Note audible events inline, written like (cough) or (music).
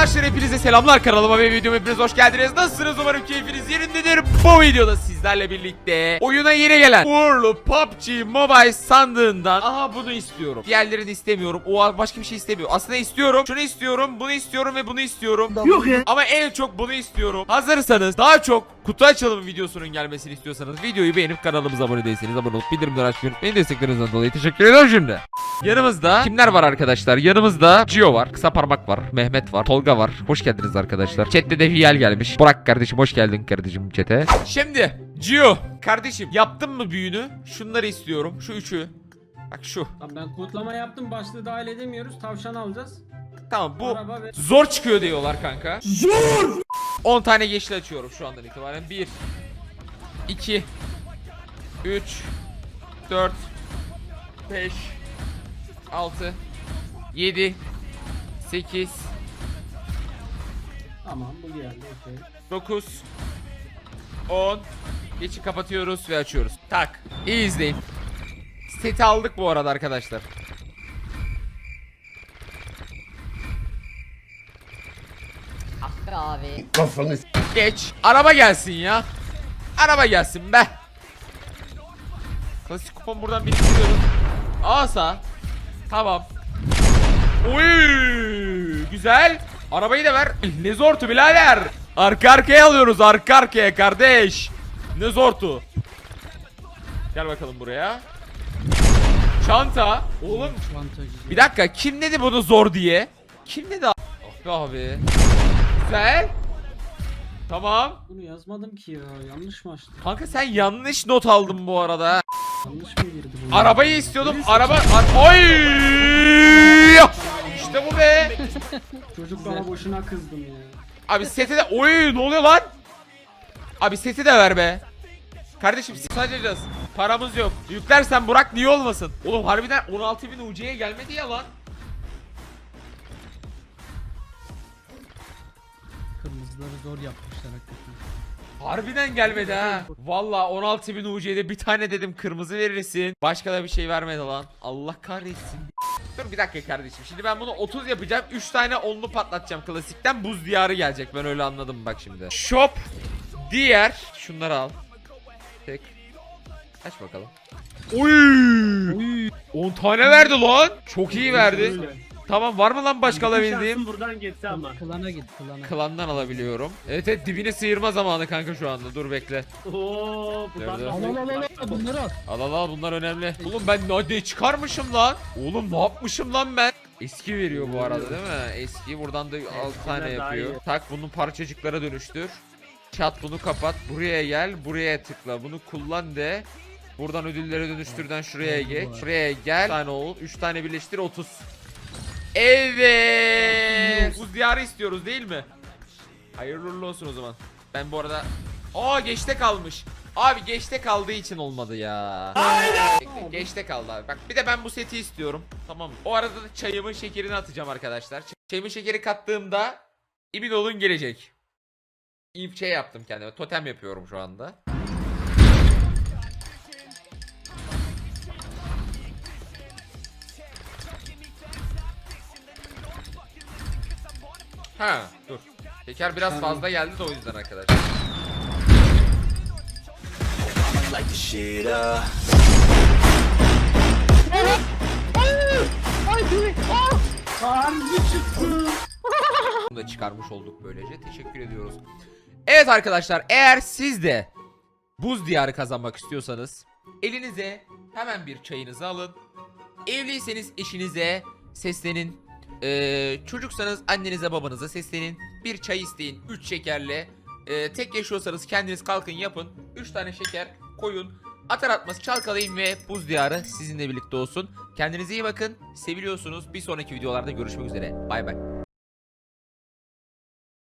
Arkadaşlar hepinize selamlar kanalıma ve videoma hepiniz hoş geldiniz. Nasılsınız umarım keyfiniz yerindedir. Bu videoda sizlerle birlikte oyuna yeni gelen uğurlu PUBG Mobile sandığından aha bunu istiyorum. Diğerlerini istemiyorum. O başka bir şey istemiyorum. Aslında istiyorum. Şunu istiyorum, bunu istiyorum ve bunu istiyorum. Yok ya. Ama en çok bunu istiyorum. Hazırsanız daha çok kutu açılımı videosunun gelmesini istiyorsanız videoyu beğenip kanalımıza abone değilseniz abone olup bildirimleri açmayı unutmayın. Desteklerinizden dolayı teşekkür ederim şimdi. Yanımızda kimler var arkadaşlar? Yanımızda Gio var, Kısa Parmak var, Mehmet var, Tolga var. Hoş geldiniz arkadaşlar. Chat'te de Hiyal gelmiş. Burak kardeşim hoş geldin kardeşim chat'e. Şimdi Gio kardeşim yaptın mı büyünü? Şunları istiyorum. Şu üçü. Bak şu. Tamam ben kodlama yaptım başlığı dahil edemiyoruz tavşan alacağız. Tamam bu Araba ve Zor çıkıyor diyorlar kanka. Zor! 10 tane yeşil açıyorum şu andan itibaren. 1 2 3 4 5 6 7 8 tamam bu geldi okey. 9 10 Geçi kapatıyoruz ve açıyoruz. Tak. İyi izleyin. Seti aldık bu arada arkadaşlar. Ah be abi. Kafanı Geç. Araba gelsin ya. Araba gelsin be. Klasik kupon buradan biriktiriyoruz. Asa. Tamam. Uy, güzel. Arabayı da ver. Ne zortu birader. Arka arkaya alıyoruz arka arkaya kardeş. Ne zortu. Gel bakalım buraya. Çanta. Oğlum Çanta bir dakika kim dedi bunu zor diye? Kim dedi? Ah be abi. Güzel. Tamam. Bunu yazmadım ki ya yanlış mı açtım? Kanka sen yanlış not aldın bu arada. Arabayı istiyordum. Araba ar Oy! İşte bu be. (laughs) Çocuk bana boşuna kızdım ya. Abi seti de oy ne oluyor lan? Abi seti de ver be. Kardeşim sadece Paramız yok. Yüklersen Burak niye olmasın? Oğlum harbiden 16.000 UC'ye gelmedi ya lan. Kırmızıları zor yapmışlar hakikaten. Harbiden gelmedi ha. Valla 16.000 UC'de bir tane dedim kırmızı verirsin. Başka da bir şey vermedi lan. Allah kahretsin. Dur bir dakika kardeşim. Şimdi ben bunu 30 yapacağım. 3 tane onlu patlatacağım klasikten. Buz diyarı gelecek. Ben öyle anladım bak şimdi. Shop. Diğer. Şunları al. Tek. Aç bakalım. Oy! 10 tane verdi lan. Çok iyi verdi. Tamam var mı lan başka alabildiğim? buradan geçse ama. Klana git klana. Klandan alabiliyorum. Evet evet dibini sıyırma zamanı kanka şu anda. Dur bekle. Oo, Nerede? buradan Al al al al bunları al. Al al al bunlar önemli. Oğlum ben ne, ne çıkarmışım lan? Oğlum ne yapmışım lan ben? Eski veriyor bu arada değil mi? Eski buradan da 6 tane daha yapıyor. iyi. Tak bunu parçacıklara dönüştür. Çat bunu kapat. Buraya gel. Buraya tıkla. Bunu kullan de. Buradan ödüllere dönüştürden şuraya geç. Şuraya gel. 3 tane ol. 3 tane birleştir 30. Evet. Bu diyarı istiyoruz değil mi? Hayırlı uğurlu olsun o zaman. Ben bu arada Aa geçte kalmış. Abi geçte kaldığı için olmadı ya. Bekle, Geçte kaldı abi. Bak bir de ben bu seti istiyorum. Tamam? O arada da çayımın şekerini atacağım arkadaşlar. Çayımın şekeri kattığımda emin olun gelecek. İyi şey yaptım kendime. Totem yapıyorum şu anda. Ha dur. Şeker biraz fazla geldi de o yüzden arkadaşlar. Bunu da çıkarmış olduk böylece. Teşekkür ediyoruz. Evet arkadaşlar eğer siz de buz diyarı kazanmak istiyorsanız elinize hemen bir çayınızı alın. Evliyseniz eşinize seslenin. Ee, çocuksanız annenize babanıza seslenin. Bir çay isteyin 3 şekerle. Ee, tek yaşıyorsanız kendiniz kalkın yapın. 3 tane şeker koyun. Atar atmaz çalkalayın ve buz diyarı sizinle birlikte olsun. Kendinize iyi bakın. Seviliyorsunuz. Bir sonraki videolarda görüşmek üzere. Bay bay.